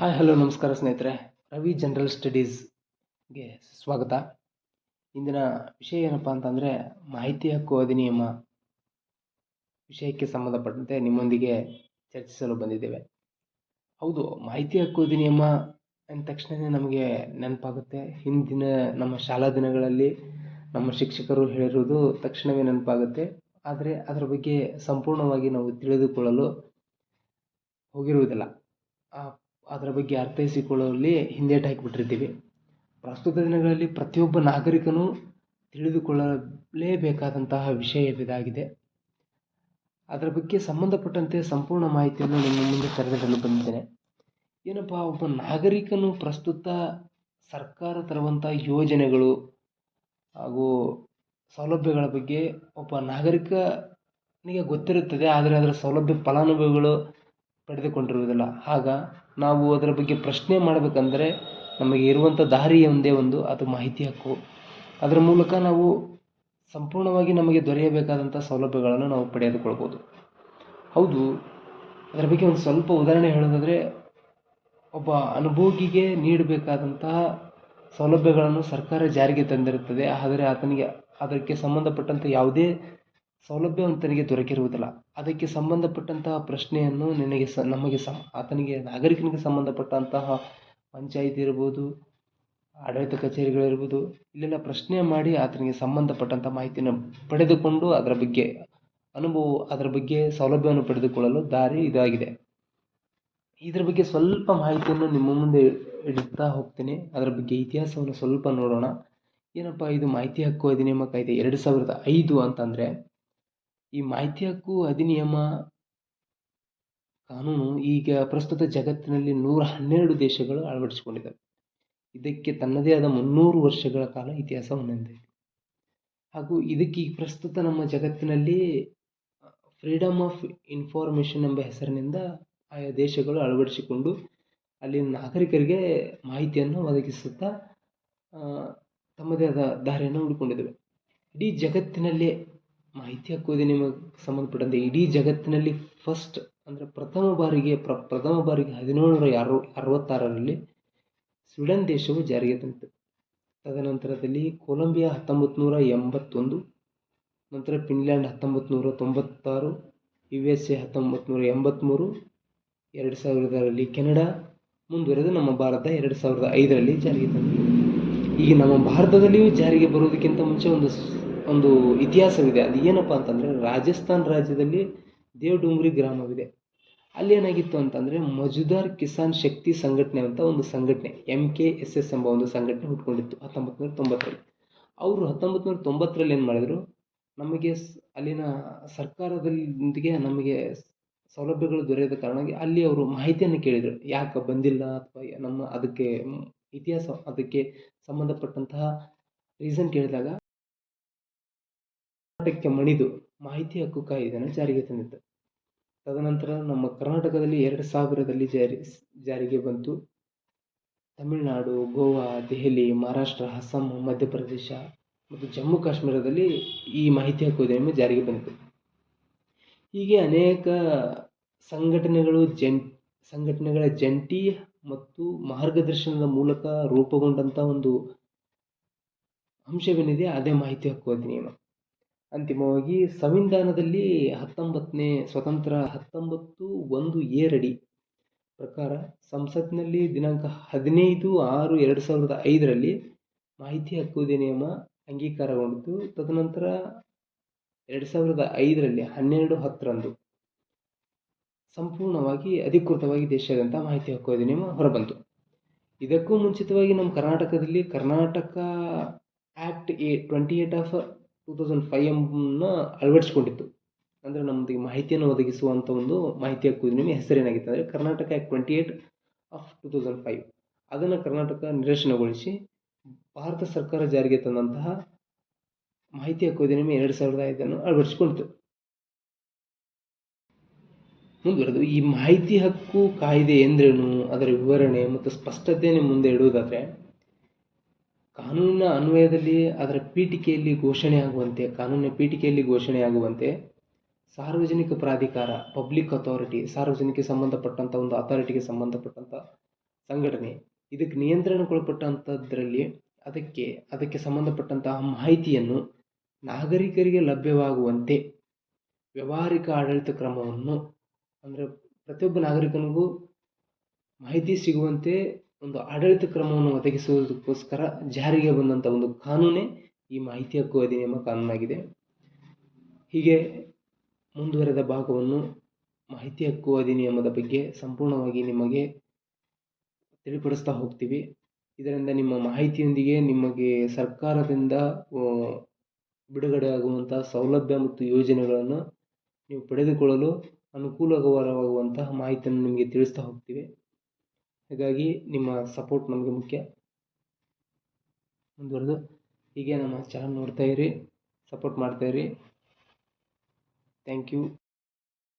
Hi hello ನಮಸ್ಕಾರ ಸ್ನೇಹಿತರೆ. Ravi general ಸ್ಟಡೀಸ್ಗೆ ಸ್ವಾಗತ. ಇಂದಿನ ವಿಷಯ ಏನಪ್ಪ ಅಂತಂದರೆ, ಮಾಹಿತಿ ಹಕ್ಕು ಅಧಿನಿಯಮ ವಿಷಯಕ್ಕೆ ಸಂಬಂಧಪಟ್ಟಂತೆ ನಿಮ್ಮೊಂದಿಗೆ ಚರ್ಚಿಸಲು ಬಂದಿದ್ದೇವೆ. ಹೌದು, ಮಾಹಿತಿ ಹಕ್ಕು ಅಧಿನಿಯಮ ಅಂದ ತಕ್ಷಣವೇ ನಮಗೆ ನೆನಪಾಗುತ್ತೆ. ಹಿಂದಿನ ನಮ್ಮ ಶಾಲಾ ದಿನಗಳಲ್ಲಿ ನಮ್ಮ ಶಿಕ್ಷಕರು ಹೇಳಿರುವುದು ತಕ್ಷಣವೇ ನೆನಪಾಗುತ್ತೆ. ಆದರೆ ಅದರ ಬಗ್ಗೆ ಸಂಪೂರ್ಣವಾಗಿ ನಾವು ತಿಳಿದುಕೊಳ್ಳಲು ಹೋಗಿರುವುದಿಲ್ಲ. ಆ ಅದರ ಬಗ್ಗೆ ಅರ್ಥೈಸಿಕೊಳ್ಳುವಲ್ಲಿ ಹಿಂದೇಟು ಹಾಕಿಬಿಟ್ಟಿರ್ತೀವಿ. ಪ್ರಸ್ತುತ ದಿನಗಳಲ್ಲಿ ಪ್ರತಿಯೊಬ್ಬ ನಾಗರಿಕನೂ ತಿಳಿದುಕೊಳ್ಳಲೇಬೇಕಾದಂತಹ ವಿಷಯವಿದಾಗಿದೆ ಅದರ ಬಗ್ಗೆ ಸಂಬಂಧಪಟ್ಟಂತೆ ಸಂಪೂರ್ಣ ಮಾಹಿತಿಯನ್ನು ನಿಮ್ಮ ಮುಂದೆ ತೆರೆದಿಡಲು ಬಂದಿದ್ದೇನೆ. ಏನಪ್ಪ, ಒಬ್ಬ ನಾಗರಿಕನು ಪ್ರಸ್ತುತ ಸರ್ಕಾರ ತರುವಂಥ ಯೋಜನೆಗಳು ಹಾಗೂ ಸೌಲಭ್ಯಗಳ ಬಗ್ಗೆ ಒಬ್ಬ ನಾಗರಿಕನಿಗೆ ಗೊತ್ತಿರುತ್ತದೆ, ಆದರೆ ಅದರ ಸೌಲಭ್ಯ ಫಲಾನುಭವಿಗಳು ಪಡೆದುಕೊಂಡಿರುವುದಿಲ್ಲ. ಆಗ ನಾವು ಅದರ ಬಗ್ಗೆ ಪ್ರಶ್ನೆ ಮಾಡಬೇಕಂದ್ರೆ ನಮಗೆ ಇರುವಂಥ ದಾರಿ ಒಂದೇ ಒಂದು, ಅದು ಮಾಹಿತಿ ಹಕ್ಕು. ಅದರ ಮೂಲಕ ನಾವು ಸಂಪೂರ್ಣವಾಗಿ ನಮಗೆ ದೊರೆಯಬೇಕಾದಂಥ ಸೌಲಭ್ಯಗಳನ್ನು ನಾವು ಪಡೆದುಕೊಳ್ಬೋದು. ಹೌದು, ಅದರ ಬಗ್ಗೆ ಒಂದು ಸ್ವಲ್ಪ ಉದಾಹರಣೆ ಹೇಳೋದಾದರೆ ಒಬ್ಬ ಅನುಭೋಗಿಗೆ ನೀಡಬೇಕಾದಂತಹ ಸೌಲಭ್ಯಗಳನ್ನು ಸರ್ಕಾರ ಜಾರಿಗೆ ತಂದಿರುತ್ತದೆ. ಆದರೆ ಆತನಿಗೆ ಅದಕ್ಕೆ ಸಂಬಂಧಪಟ್ಟಂಥ ಯಾವುದೇ ಸೌಲಭ್ಯ ಆತನಿಗೆ ದೊರಕಿರುವುದಿಲ್ಲ. ಅದಕ್ಕೆ ಸಂಬಂಧಪಟ್ಟಂತಹ ಪ್ರಶ್ನೆಯನ್ನು ನಿನಗೆ ಸ, ನಮಗೆ ಸ ಆತನಿಗೆ, ನಾಗರಿಕನಿಗೆ ಸಂಬಂಧಪಟ್ಟಂತಹ ಪಂಚಾಯಿತಿ ಇರ್ಬೋದು, ಆಡಳಿತ ಕಚೇರಿಗಳಿರ್ಬೋದು ಇಲ್ಲೆಲ್ಲ ಪ್ರಶ್ನೆ ಮಾಡಿ ಆತನಿಗೆ ಸಂಬಂಧಪಟ್ಟಂಥ ಮಾಹಿತಿಯನ್ನು ಪಡೆದುಕೊಂಡು ಅದರ ಬಗ್ಗೆ, ಅನುಭವ, ಅದರ ಬಗ್ಗೆ ಸೌಲಭ್ಯವನ್ನು ಪಡೆದುಕೊಳ್ಳಲು ದಾರಿ ಇದಾಗಿದೆ. ಇದರ ಬಗ್ಗೆ ಸ್ವಲ್ಪ ಮಾಹಿತಿಯನ್ನು ನಿಮ್ಮ ಮುಂದೆ ಇಡುತ್ತಾ ಹೋಗ್ತೀನಿ. ಅದರ ಬಗ್ಗೆ ಇತಿಹಾಸವನ್ನು ಸ್ವಲ್ಪ ನೋಡೋಣ. ಏನಪ್ಪ ಇದು ಮಾಹಿತಿ ಹಕ್ಕು ಅಧಿನಿಯಮ ಕಾಯ್ದೆ ಎರಡು ಸಾವಿರದ ಐದು ಅಂತಂದರೆ ಈ ಮಾಹಿತಿ ಹಕ್ಕು ಅಧಿನಿಯಮ ಕಾನೂನು ಈಗ ಪ್ರಸ್ತುತ ಜಗತ್ತಿನಲ್ಲಿ ನೂರ ಹನ್ನೆರಡು ದೇಶಗಳು ಅಳವಡಿಸಿಕೊಂಡಿದ್ದಾವೆ. ಇದಕ್ಕೆ ತನ್ನದೇ ಆದ ಮುನ್ನೂರು ವರ್ಷಗಳ ಕಾಲ ಇತಿಹಾಸ ಹೊಂದಿದೆ ಹಾಗೂ ಇದಕ್ಕೆ ಈ ಪ್ರಸ್ತುತ ನಮ್ಮ ಜಗತ್ತಿನಲ್ಲಿ ಫ್ರೀಡಮ್ ಆಫ್ ಇನ್ಫಾರ್ಮೇಷನ್ ಎಂಬ ಹೆಸರಿನಿಂದ ಆಯಾ ದೇಶಗಳು ಅಳವಡಿಸಿಕೊಂಡು ಅಲ್ಲಿನ ನಾಗರಿಕರಿಗೆ ಮಾಹಿತಿಯನ್ನು ಒದಗಿಸುತ್ತಾ ತಮ್ಮದೇ ಆದ ದಾರಿಯನ್ನು ಹುಡುಕೊಂಡಿದ್ದಾವೆ. ಇಡೀ ಜಗತ್ತಿನಲ್ಲೇ ಮಾಹಿತಿ ಹಕ್ಕು ನಿಮಗೆ ಸಂಬಂಧಪಟ್ಟಂತೆ ಇಡೀ ಜಗತ್ತಿನಲ್ಲಿ ಫಸ್ಟ್ ಅಂದರೆ ಪ್ರಥಮ ಬಾರಿಗೆ, ಪ್ರ, ಪ್ರಥಮ ಬಾರಿಗೆ ಹದಿನೇಳುನೂರ ಅರು ಅರವತ್ತಾರರಲ್ಲಿ ಸ್ವೀಡನ್ ದೇಶವು ಜಾರಿಗೆ ತಂತು ತದನಂತರದಲ್ಲಿ ಕೊಲಂಬಿಯಾ ಹತ್ತೊಂಬತ್ತು ನೂರ ಎಂಬತ್ತೊಂದು, ನಂತರ ಫಿನ್ಲ್ಯಾಂಡ್ ಹತ್ತೊಂಬತ್ತು ನೂರ ತೊಂಬತ್ತಾರು ಯು ಎಸ್ ಎ ಹತ್ತೊಂಬತ್ತು ನೂರ ಎಂಬತ್ತ್ಮೂರು ಎರಡು ಸಾವಿರದಲ್ಲಿ ಕೆನಡಾ, ಮುಂದುವರೆದು ನಮ್ಮ ಭಾರತ ಎರಡು ಸಾವಿರದ ಐದರಲ್ಲಿ ಜಾರಿಗೆ ತಂತು ಈಗ ನಮ್ಮ ಭಾರತದಲ್ಲಿಯೂ ಜಾರಿಗೆ ಬರುವುದಕ್ಕಿಂತ ಮುಂಚೆ ಒಂದು ಒಂದು ಇತಿಹಾಸವಿದೆ. ಅದು ಏನಪ್ಪ ಅಂತಂದರೆ ರಾಜಸ್ಥಾನ್ ರಾಜ್ಯದಲ್ಲಿ ದೇವಡುಂಗ್ರಿ ಗ್ರಾಮವಿದೆ. ಅಲ್ಲಿ ಏನಾಗಿತ್ತು ಅಂತಂದರೆ ಮಜುದಾರ್ ಕಿಸಾನ್ ಶಕ್ತಿ ಸಂಘಟನೆ ಅಂತ ಒಂದು ಸಂಘಟನೆ ಎಂ ಕೆ ಎಸ್ ಎಸ್ ಎಂಬ ಒಂದು ಸಂಘಟನೆ ಹುಟ್ಕೊಂಡಿತ್ತು ಹತ್ತೊಂಬತ್ತು ನೂರ ತೊಂಬತ್ತರಲ್ಲಿ. ಅವರು ಹತ್ತೊಂಬತ್ತು ನೂರ ತೊಂಬತ್ತರಲ್ಲಿ ಏನು ಮಾಡಿದರು? ನಮಗೆ ಅಲ್ಲಿನ ಸರ್ಕಾರದೊಂದಿಗೆ ನಮಗೆ ಸೌಲಭ್ಯಗಳು ದೊರೆಯದ ಕಾರಣವಾಗಿ ಅಲ್ಲಿ ಅವರು ಮಾಹಿತಿಯನ್ನು ಕೇಳಿದರು. ಯಾಕೆ ಬಂದಿಲ್ಲ ಅಥವಾ ನಮ್ಮ ಅದಕ್ಕೆ ಇತಿಹಾಸ ಅದಕ್ಕೆ ಸಂಬಂಧಪಟ್ಟಂತಹ ರೀಸನ್ ಕೇಳಿದಾಗ ಕರ್ನಾಟಕಕ್ಕೆ ಮಣಿದು ಮಾಹಿತಿ ಹಕ್ಕು ಕಾಯ್ದೆಯನ್ನು ಜಾರಿಗೆ ತಂದಿತ್ತು. ತದನಂತರ ನಮ್ಮ ಕರ್ನಾಟಕದಲ್ಲಿ ಎರಡು ಸಾವಿರದಲ್ಲಿ ಜಾರಿ, ಜಾರಿಗೆ ಬಂತು. ತಮಿಳುನಾಡು, ಗೋವಾ, ದೆಹಲಿ, ಮಹಾರಾಷ್ಟ್ರ, ಅಸ್ಸಾಂ, ಮಧ್ಯಪ್ರದೇಶ ಮತ್ತು ಜಮ್ಮು ಕಾಶ್ಮೀರದಲ್ಲಿ ಈ ಮಾಹಿತಿ ಹಕ್ಕು ಉದ್ಯಮ ಜಾರಿಗೆ ಬಂತು ಹೀಗೆ ಅನೇಕ ಸಂಘಟನೆಗಳು ಜನ್, ಸಂಘಟನೆಗಳ ಜಂಟಿ ಮತ್ತು ಮಾರ್ಗದರ್ಶನದ ಮೂಲಕ ರೂಪುಗೊಂಡಂಥ ಒಂದು ಅಂಶವೇನಿದೆ, ಅದೇ ಮಾಹಿತಿ ಹಕ್ಕು ಅಧಿನಿಯಮ. ಅಂತಿಮವಾಗಿ ಸಂವಿಧಾನದಲ್ಲಿ ಹತ್ತೊಂಬತ್ತನೇ ಸ್ವತಂತ್ರ ಹತ್ತೊಂಬತ್ತು ಒಂದು ಏರಡಿ ಪ್ರಕಾರ ಸಂಸತ್ನಲ್ಲಿ ದಿನಾಂಕ ಹದಿನೈದು ಆರು ಎರಡು ಸಾವಿರದ ಐದರಲ್ಲಿ ಮಾಹಿತಿ ಹಕ್ಕು ಅಧಿನಿಯಮ ಅಂಗೀಕಾರಗೊಂಡಿತು. ತದನಂತರ ಎರಡು ಸಾವಿರದ ಐದರಲ್ಲಿ ಹನ್ನೆರಡು ಹತ್ತರಂದು ಸಂಪೂರ್ಣವಾಗಿ ಅಧಿಕೃತವಾಗಿ ದೇಶಾದ್ಯಂತ ಮಾಹಿತಿ ಹಕ್ಕು ಅಧಿನಿಯಮ ಹೊರಬಂತು. ಇದಕ್ಕೂ ಮುಂಚಿತವಾಗಿ ನಮ್ಮ ಕರ್ನಾಟಕದಲ್ಲಿ Karnataka act A, twenty eight of two thousand five ಎಂನ ಅಳವಡಿಸಿಕೊಂಡಿತ್ತು. ಅಂದರೆ ನಮ್ಮದು ಮಾಹಿತಿಯನ್ನು ಒದಗಿಸುವಂಥ ಒಂದು ಮಾಹಿತಿ ಹಕ್ಕು ನಿಮಗೆ ಹೆಸರೇನಾಗಿತ್ತು ಅಂದರೆ Karnataka act twenty eight of two thousand five ಅದನ್ನು ಕರ್ನಾಟಕ ನಿರಸನಗೊಳಿಸಿ ಭಾರತ ಸರ್ಕಾರ ಜಾರಿಗೆ ತಂದಂತಹ ಮಾಹಿತಿ ಹಕ್ಕು ನಿಮಗೆ ಎರಡು ಸಾವಿರದ ಐದನ್ನು ಅಳವಡಿಸಿಕೊಂಡಿತು ಮುಂದುವರೆದು ಈ ಮಾಹಿತಿ ಹಕ್ಕು ಕಾಯ್ದೆ ಎಂದ್ರೇನು? ಅದರ ವಿವರಣೆ ಮತ್ತು ಸ್ಪಷ್ಟತೆಯನ್ನು ಮುಂದೆ ಇಡುವುದಾದರೆ ಕಾನೂನಿನ ಅನ್ವಯದಲ್ಲಿ ಅದರ ಪೀಠಿಕೆಯಲ್ಲಿ ಘೋಷಣೆಯಾಗುವಂತೆ ಕಾನೂನಿನ ಪೀಠಿಕೆಯಲ್ಲಿ ಘೋಷಣೆಯಾಗುವಂತೆ ಸಾರ್ವಜನಿಕ ಪ್ರಾಧಿಕಾರ ಪಬ್ಲಿಕ್ ಅಥಾರಿಟಿ ಸಾರ್ವಜನಿಕ ಸಂಬಂಧಪಟ್ಟಂಥ ಒಂದು ಅಥಾರಿಟಿಗೆ ಸಂಬಂಧಪಟ್ಟಂಥ ಸಂಘಟನೆ, ಇದಕ್ಕೆ ನಿಯಂತ್ರಣಕ್ಕೊಳಪಟ್ಟಂಥದ್ರಲ್ಲಿ ಅದಕ್ಕೆ ಅದಕ್ಕೆ ಸಂಬಂಧಪಟ್ಟಂತಹ ಮಾಹಿತಿಯನ್ನು ನಾಗರಿಕರಿಗೆ ಲಭ್ಯವಾಗುವಂತೆ ವ್ಯವಹಾರಿಕ ಆಡಳಿತ ಕ್ರಮವನ್ನು, ಅಂದರೆ ಪ್ರತಿಯೊಬ್ಬ ನಾಗರಿಕನಿಗೂ ಮಾಹಿತಿ ಸಿಗುವಂತೆ ಒಂದು ಆಡಳಿತ ಕ್ರಮವನ್ನು ಒದಗಿಸುವುದಕ್ಕೋಸ್ಕರ ಜಾರಿಗೆ ಬಂದಂಥ ಒಂದು ಕಾನೂನೇ ಈ ಮಾಹಿತಿ ಹಕ್ಕು ಅಧಿನಿಯಮ ಕಾನೂನಾಗಿದೆ. ಹೀಗೆ ಮುಂದುವರೆದ ಭಾಗವನ್ನು ಮಾಹಿತಿ ಹಕ್ಕು ಅಧಿನಿಯಮದ ಬಗ್ಗೆ ಸಂಪೂರ್ಣವಾಗಿ ನಿಮಗೆ ತಿಳಿಪಡಿಸ್ತಾ ಹೋಗ್ತೀವಿ. ಇದರಿಂದ ನಿಮ್ಮ ಮಾಹಿತಿಯೊಂದಿಗೆ ನಿಮಗೆ ಸರ್ಕಾರದಿಂದ ಬಿಡುಗಡೆ ಆಗುವಂಥ ಸೌಲಭ್ಯ ಮತ್ತು ಯೋಜನೆಗಳನ್ನು ನೀವು ಪಡೆದುಕೊಳ್ಳಲು ಅನುಕೂಲಕರವಾಗುವಂತಹ ಮಾಹಿತಿಯನ್ನು ನಿಮಗೆ ತಿಳಿಸ್ತಾ ಹೋಗ್ತೀವಿ. ಹಾಗಾಗಿ ನಿಮ್ಮ ಸಪೋರ್ಟ್ ನಮಗೆ ಮುಖ್ಯ. ಮುಂದುವರೆದು, ಹೀಗೆ ನಮ್ಮ ಚಾನಲ್ ನೋಡ್ತಾ ಇರಿ ಸಪೋರ್ಟ್ ಮಾಡ್ತಾ ಇರಿ. Thank you